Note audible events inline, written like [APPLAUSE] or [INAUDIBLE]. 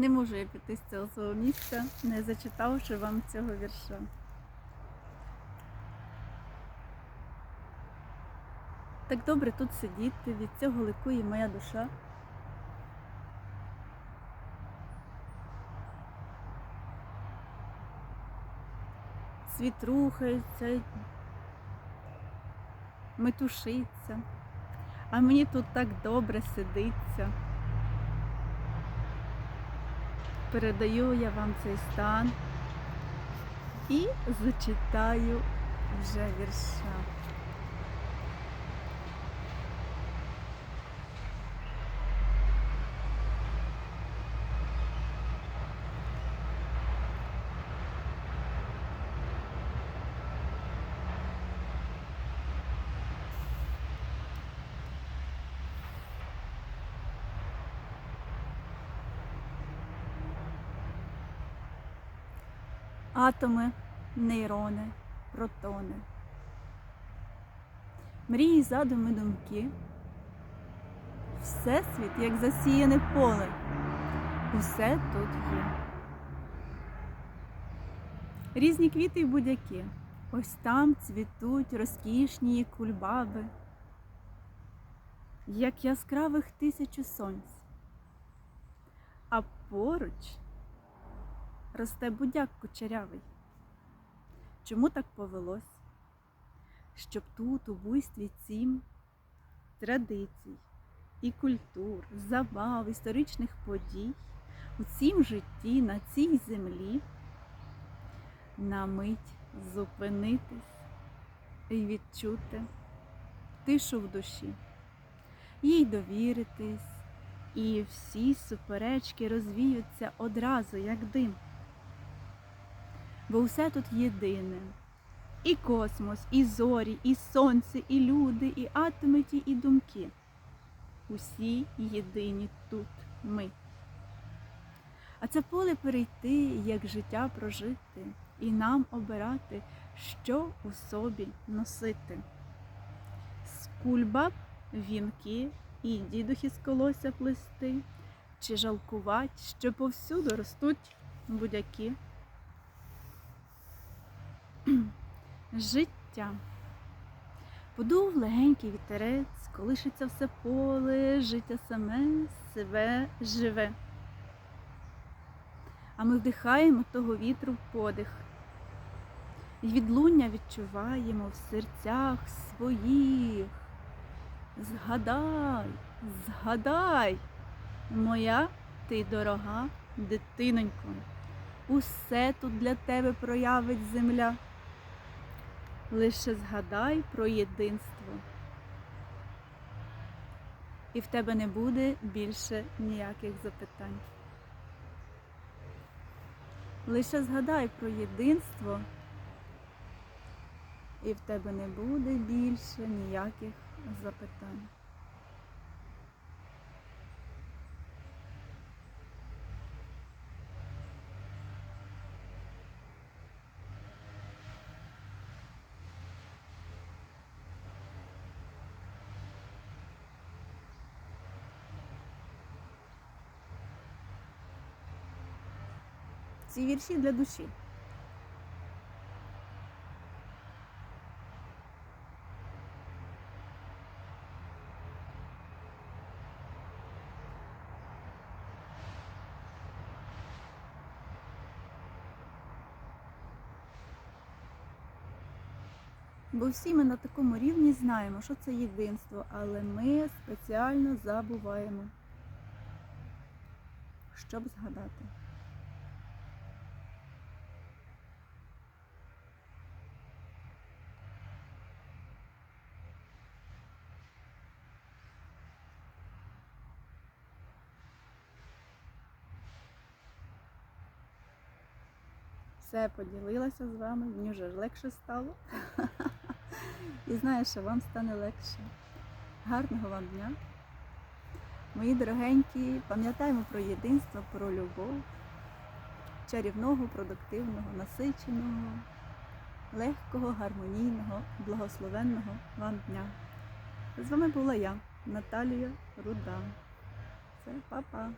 Не можу я піти з цього свого місця, не зачитавши вам цього вірша. Так добре тут сидіти, від цього ликує моя душа. Світ рухається, метушиться, а мені тут так добре сидиться. Передаю я вам цей стан і зачитаю вже вірша. Атоми, нейрони, протони. Мрії, задуми, думки. Всесвіт, як засіяне поле. Усе тут є. Різні квіти й будь-які. Ось там цвітуть розкішні кульбаби, як яскравих тисячу сонць. А поруч росте будяк кучерявий. Чому так повелось? Щоб тут, у буйстві цім, традицій і культур, забав, історичних подій у цім житті, на цій землі, на мить зупинитись і відчути тишу в душі, їй довіритись, і всі суперечки розвіються одразу, як дим бо усе тут єдине. І космос, і зорі, і сонце, і люди, і атоми ті, і думки. Усі єдині тут ми. А це поле перейти, як життя прожити, і нам обирати, що у собі носити. З кульбаб вінки і дідухи з колося плести, чи жалкувать, що повсюду ростуть будяки [CLEARS THROAT] життя. Подув легенький вітерець, колишиться все поле, життя саме себе живе. А ми вдихаємо того вітру в подих. І відлуння відчуваємо в серцях своїх. Згадай, згадай, моя ти дорога дитинонько, усе тут для тебе проявить земля. Лише згадай про єдинство. І в тебе не буде більше ніяких запитань. Лише згадай про єдинство, і в тебе не буде більше ніяких запитань. Ці вірші для душі. Бо всі ми на такому рівні знаємо, що це єдинство, але ми спеціально забуваємо, щоб згадати. Все поділилася з вами, мені вже легше стало. І знаю, що вам стане легше. Гарного вам дня. Мої дорогенькі, пам'ятаємо про єдинство, про любов, чарівного, продуктивного, насиченого, легкого, гармонійного, благословенного вам дня. З вами була я, Наталія Руда. Все, па-па.